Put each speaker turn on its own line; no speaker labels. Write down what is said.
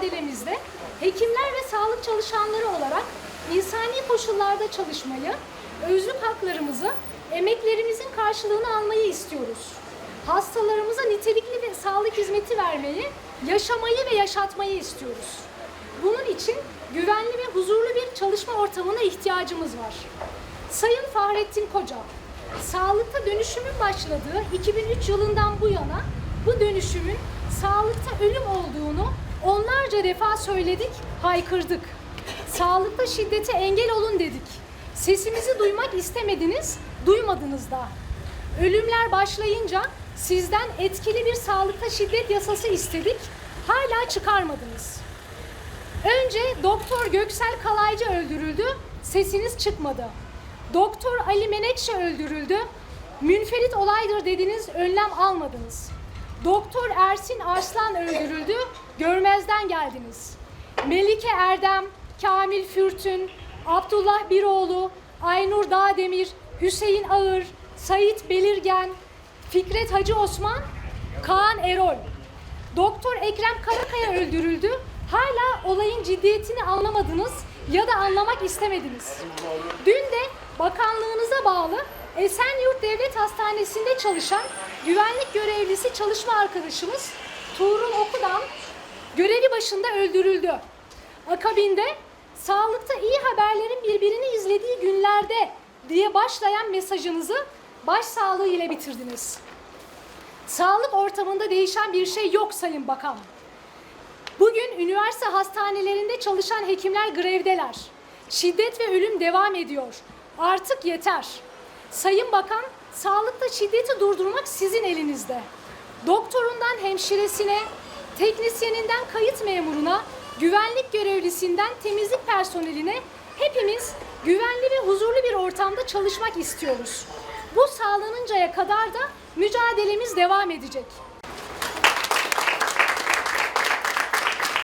mücadelemizde hekimler ve sağlık çalışanları olarak insani koşullarda çalışmayı, özlük haklarımızı, emeklerimizin karşılığını almayı istiyoruz. Hastalarımıza nitelikli ve sağlık hizmeti vermeyi, yaşamayı ve yaşatmayı istiyoruz. Bunun için güvenli ve huzurlu bir çalışma ortamına ihtiyacımız var. Sayın Fahrettin Koca, sağlıkta dönüşümün başladığı 2003 yılından bu yana bu dönüşümün sağlıkta ölüm olduğunu onlarca defa söyledik, haykırdık. Sağlıkta şiddete engel olun dedik. Sesimizi duymak istemediniz, duymadınız da. Ölümler başlayınca sizden etkili bir sağlıkta şiddet yasası istedik, hala çıkarmadınız. Önce Doktor Göksel Kalaycı öldürüldü, sesiniz çıkmadı. Doktor Ali Menekşe öldürüldü, münferit olaydır dediniz, önlem almadınız. Doktor Ersin Arslan öldürüldü, görmezden geldiniz. Melike Erdem, Kamil Fürtün, Abdullah Biroğlu, Aynur Dağdemir, Hüseyin Ağır, Sait Belirgen, Fikret Hacı Osman, Kaan Erol. Doktor Ekrem Karakaya öldürüldü. Hala olayın ciddiyetini anlamadınız ya da anlamak istemediniz. Dün de bakanlığınıza bağlı Esenyurt Devlet Hastanesi'nde çalışan güvenlik görevlisi çalışma arkadaşımız Tuğrul Okudan görevi başında öldürüldü. Akabinde sağlıkta iyi haberlerin birbirini izlediği günlerde diye başlayan mesajınızı başsağlığı ile bitirdiniz. Sağlık ortamında değişen bir şey yok Sayın Bakan. Bugün üniversite hastanelerinde çalışan hekimler grevdeler. Şiddet ve ölüm devam ediyor. Artık yeter. Sayın Bakan, sağlıkta şiddeti durdurmak sizin elinizde. Doktorundan hemşiresine, teknisyeninden kayıt memuruna, güvenlik görevlisinden temizlik personeline hepimiz güvenli ve huzurlu bir ortamda çalışmak istiyoruz. Bu sağlanıncaya kadar da mücadelemiz devam edecek.